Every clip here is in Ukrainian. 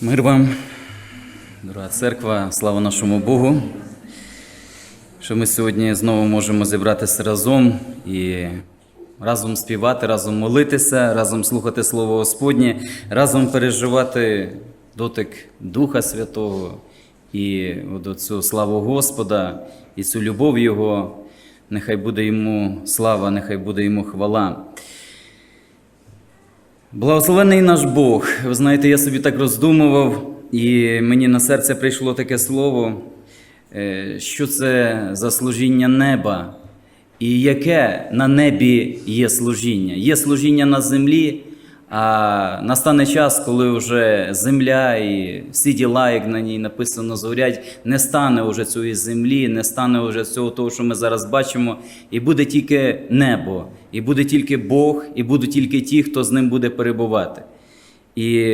Мир вам, дорога церква, слава нашому Богу, що ми сьогодні знову можемо зібратися разом і разом співати, разом молитися, разом слухати Слово Господнє, разом переживати дотик Духа Святого і от цю славу Господа і цю любов Його. Нехай буде йому слава, нехай буде йому хвала. Благословений наш Бог. Ви знаєте, я собі так роздумував, і мені на серце прийшло таке слово, е, що це за служіння неба, і яке на небі є служіння. Є служіння на землі, а настане час, коли вже земля і всі діла, як на ній написано, зорять, не стане уже цієї землі, не стане вже цього того, що ми зараз бачимо, і буде тільки небо, і буде тільки Бог, і будуть тільки ті, хто з ним буде перебувати. І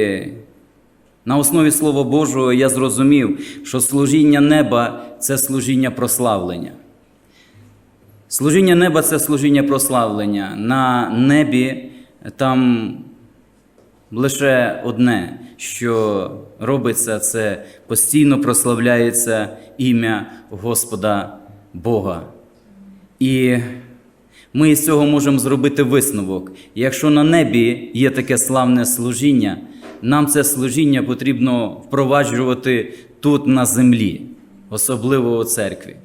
на основі Слова Божого я зрозумів, що служіння неба це служіння прославлення. Служіння неба це служіння прославлення. На небі там лише одне, що робиться, це постійно прославляється ім'я Господа Бога. І ми з цього можемо зробити висновок. Якщо на небі є таке славне служіння, нам це служіння потрібно впроваджувати тут на землі, особливо у церкві,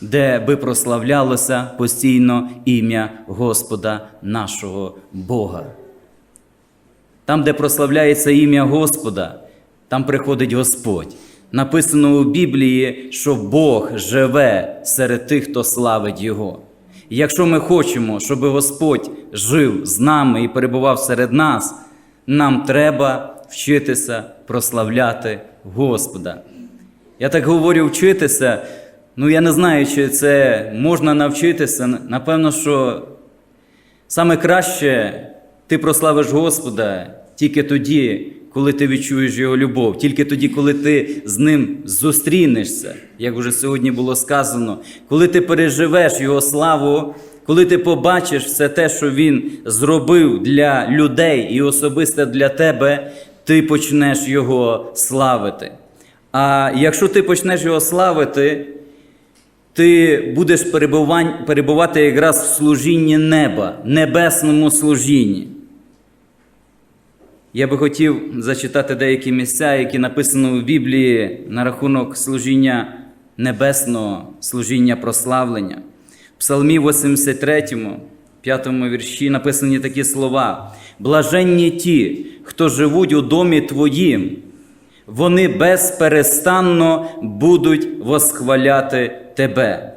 де би прославлялося постійно ім'я Господа нашого Бога. Там, де прославляється ім'я Господа, там приходить Господь. Написано у Біблії, що Бог живе серед тих, хто славить Його. І якщо ми хочемо, щоб Господь жив з нами і перебував серед нас, нам треба вчитися прославляти Господа. Я так говорю вчитися, ну я не знаю, чи це можна навчитися. Напевно, що саме краще ти прославиш Господа тільки тоді, коли ти відчуєш Його любов, тільки тоді, коли ти з ним зустрінешся, як вже сьогодні було сказано, коли ти переживеш Його славу, коли ти побачиш все те, що Він зробив для людей і особисто для тебе, ти почнеш Його славити. А якщо ти почнеш його славити, ти будеш перебувати якраз в служінні неба, небесному служінні. Я би хотів зачитати деякі місця, які написано в Біблії на рахунок служіння небесного, служіння прославлення. В Псалмі 83, 5 вірші написані такі слова: Блаженні ті, хто живуть у домі Твоїм, вони безперестанно будуть восхваляти Тебе.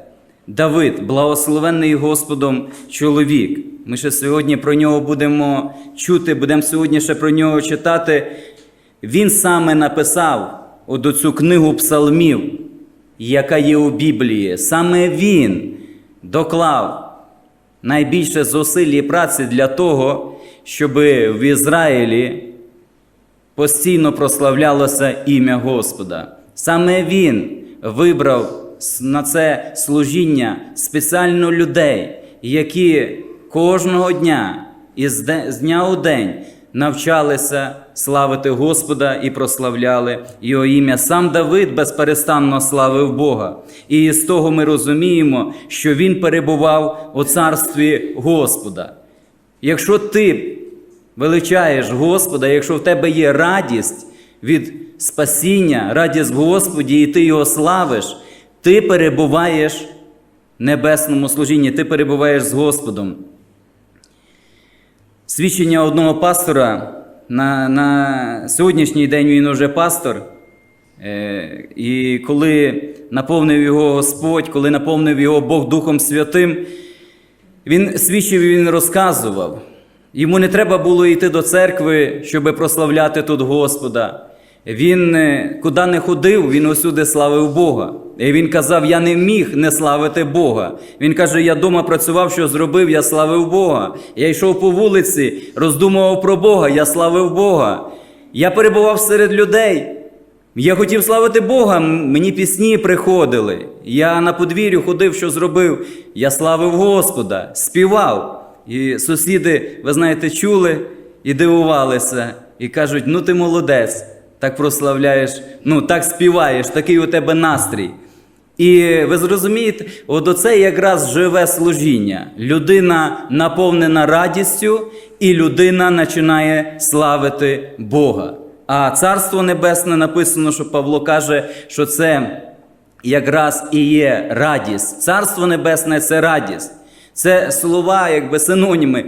Давид, благословенний Господом чоловік. Ми ще сьогодні про нього будемо чути, будемо сьогодні ще про нього читати. Він саме написав цю книгу псалмів, яка є у Біблії. Саме він доклав найбільше зусиль і праці для того, щоб в Ізраїлі постійно прославлялося ім'я Господа. Саме Він вибрав на це служіння спеціально людей, які кожного дня де- з дня у день навчалися славити Господа і прославляли Його ім'я. Сам Давид безперестанно славив Бога. І з того ми розуміємо, що він перебував у царстві Господа. Якщо ти величаєш Господа, якщо в тебе є радість від спасіння, радість в Господі, і ти його славиш, ти перебуваєш в небесному служінні, ти перебуваєш з Господом. Свідчення одного пастора на, на сьогоднішній день він уже пастор. Е, І коли наповнив його Господь, коли наповнив його Бог Духом Святим, він свідчив і він розказував. Йому не треба було йти до церкви, щоб прославляти тут Господа. Він е, куди не ходив, він усюди славив Бога. І він казав: Я не міг не славити Бога. Він каже: Я дома працював, що зробив, я славив Бога. Я йшов по вулиці, роздумував про Бога, я славив Бога. Я перебував серед людей. Я хотів славити Бога, мені пісні приходили. Я на подвір'ю ходив, що зробив. Я славив Господа, співав. І сусіди, ви знаєте, чули і дивувалися. і кажуть: ну ти молодець, так прославляєш, ну так співаєш, такий у тебе настрій. І ви зрозумієте, от оце якраз живе служіння. Людина наповнена радістю, і людина починає славити Бога. А Царство Небесне написано, що Павло каже, що це якраз і є радість. Царство Небесне це радість. Це слова, якби синоніми.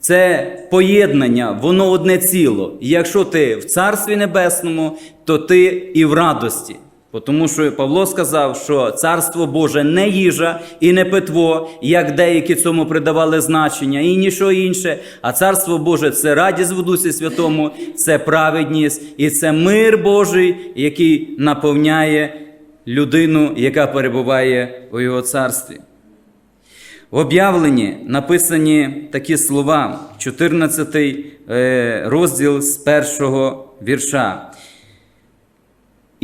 Це поєднання, воно одне ціло. І якщо ти в Царстві Небесному, то ти і в радості. Тому що Павло сказав, що Царство Боже не їжа і не питво, як деякі цьому придавали значення, і нічого інше. А Царство Боже це радість в Дусі Святому, це праведність і це мир Божий, який наповняє людину, яка перебуває у його царстві. В об'явленні написані такі слова, 14 е, розділ з першого вірша.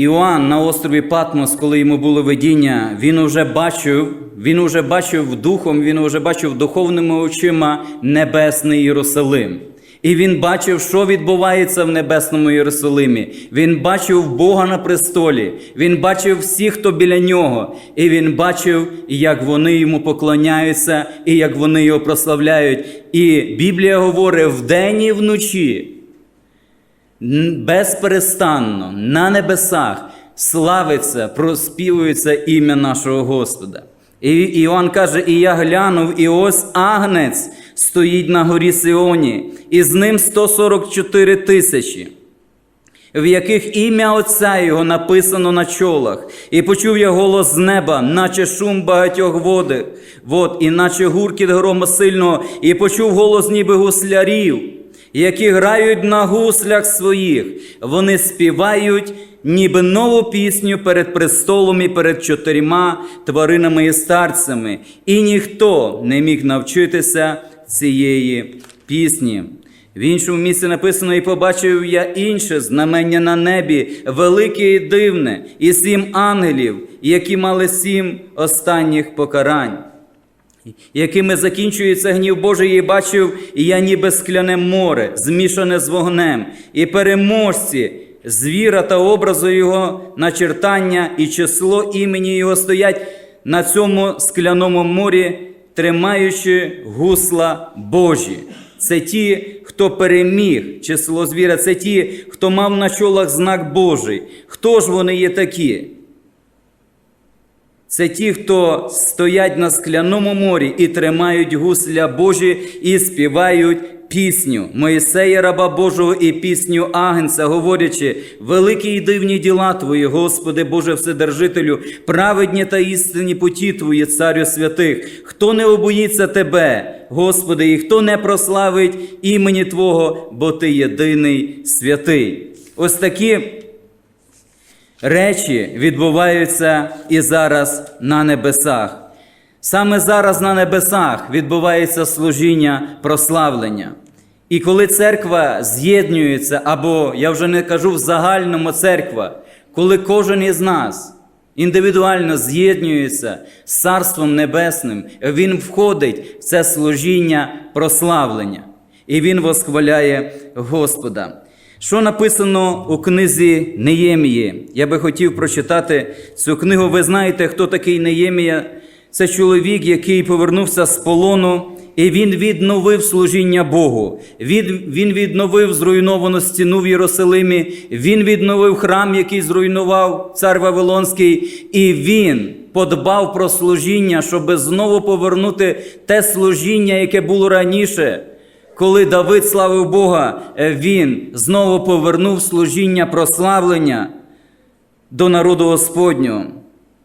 Іоанн на острові Патмос, коли йому було видіння, він уже бачив, він уже бачив духом, він уже бачив духовними очима небесний Єрусалим. І він бачив, що відбувається в небесному Єрусалимі. Він бачив Бога на престолі, він бачив всіх, хто біля нього, і він бачив, як вони йому поклоняються, і як вони його прославляють. І Біблія говорить вдень і вночі безперестанно на небесах славиться, проспівується ім'я нашого Господа. І Іоанн каже: І я глянув, і ось агнець стоїть на горі Сіоні, і з ним 144 тисячі. В яких ім'я Отця Його написано на чолах, і почув я голос з неба, наче шум багатьох води, вод, і наче гуркіт грома сильного, і почув голос ніби гуслярів, які грають на гуслях своїх. Вони співають ніби нову пісню перед престолом і перед чотирма тваринами і старцями, і ніхто не міг навчитися цієї пісні. В іншому місці написано, і побачив я інше знамення на небі, велике і дивне, і сім ангелів, які мали сім останніх покарань, якими закінчується гнів Божий, і бачив, і я ніби скляне море, змішане з вогнем, і переможці, звіра та образу його начертання, і число імені його стоять на цьому скляному морі, тримаючи гусла Божі. Це ті, хто переміг число звіра, це ті, хто мав на чолах знак Божий. Хто ж вони є такі? Це ті, хто стоять на скляному морі і тримають гусля Божі і співають пісню Моїсея, раба Божого, і пісню Агнця, говорячи, великі і дивні діла Твої, Господи, Боже Вседержителю, праведні та істинні путі Твої, Царю святих, хто не обоїться Тебе, Господи, і хто не прославить імені Твого, бо Ти єдиний святий. Ось такі речі відбуваються і зараз на небесах. Саме зараз на небесах відбувається служіння прославлення. І коли церква з'єднується, або я вже не кажу в загальному церква, коли кожен із нас індивідуально з'єднується з Царством Небесним, він входить в це служіння прославлення, і він восхваляє Господа. Що написано у книзі Неємії? Я би хотів прочитати цю книгу. Ви знаєте, хто такий Неємія? Це чоловік, який повернувся з полону, і він відновив служіння Богу. Він, відновив зруйновану стіну в Єрусалимі, він відновив храм, який зруйнував цар Вавилонський, і він подбав про служіння, щоб знову повернути те служіння, яке було раніше. Коли Давид славив Бога, е, він знову повернув служіння прославлення до народу Господнього.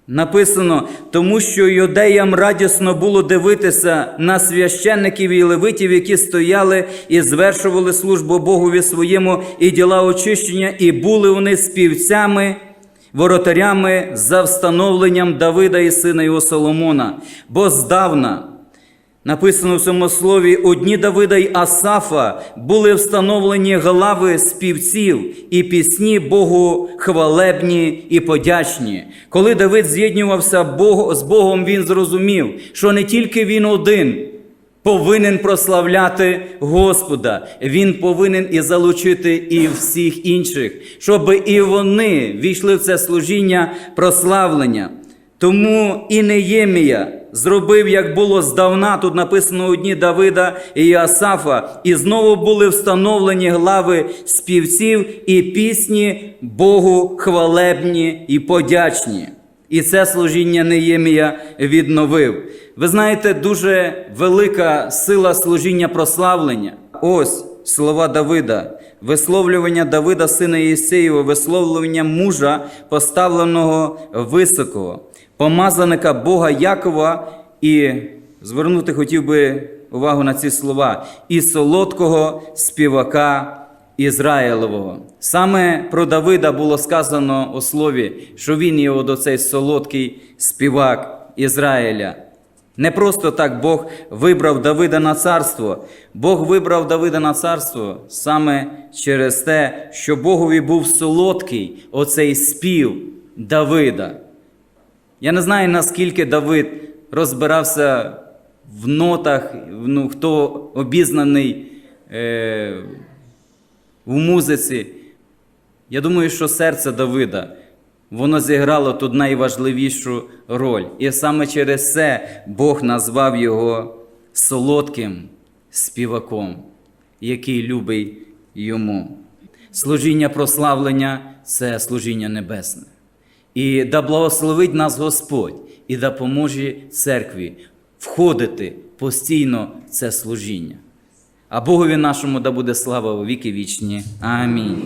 Написано, тому що юдеям радісно було дивитися на священників і левитів, які стояли і звершували службу Богові своєму і діла очищення, і були вони співцями, воротарями за встановленням Давида і сина його Соломона. Бо здавна Написано в цьому слові, одні Давида й Асафа були встановлені глави співців і пісні Богу хвалебні і подячні. Коли Давид з'єднувався з Богом, він зрозумів, що не тільки він один повинен прославляти Господа. Він повинен і залучити і всіх інших, щоб і вони війшли в це служіння прославлення. Тому і Неємія зробив, як було здавна, тут написано у дні Давида і Асафа, і знову були встановлені глави співців і пісні Богу хвалебні і подячні. І це служіння Неємія відновив. Ви знаєте, дуже велика сила служіння прославлення. Ось слова Давида, висловлювання Давида, сина Єсеєва, висловлювання мужа, поставленого високого, помазаника Бога Якова, і звернути хотів би увагу на ці слова, і солодкого співака Ізраїлового. Саме про Давида було сказано у слові, що він є оцей солодкий співак Ізраїля. Не просто так Бог вибрав Давида на царство. Бог вибрав Давида на царство саме через те, що Богові був солодкий оцей спів Давида. Я не знаю, наскільки Давид розбирався в нотах, ну, хто обізнаний е, в музиці. Я думаю, що серце Давида воно зіграло тут найважливішу роль. І саме через це Бог назвав його солодким співаком, який любить йому. Служіння прославлення це служіння небесне. І да благословить нас Господь і да поможе церкві входити постійно в це служіння. А Богові нашому да буде слава у віки вічні. Амінь.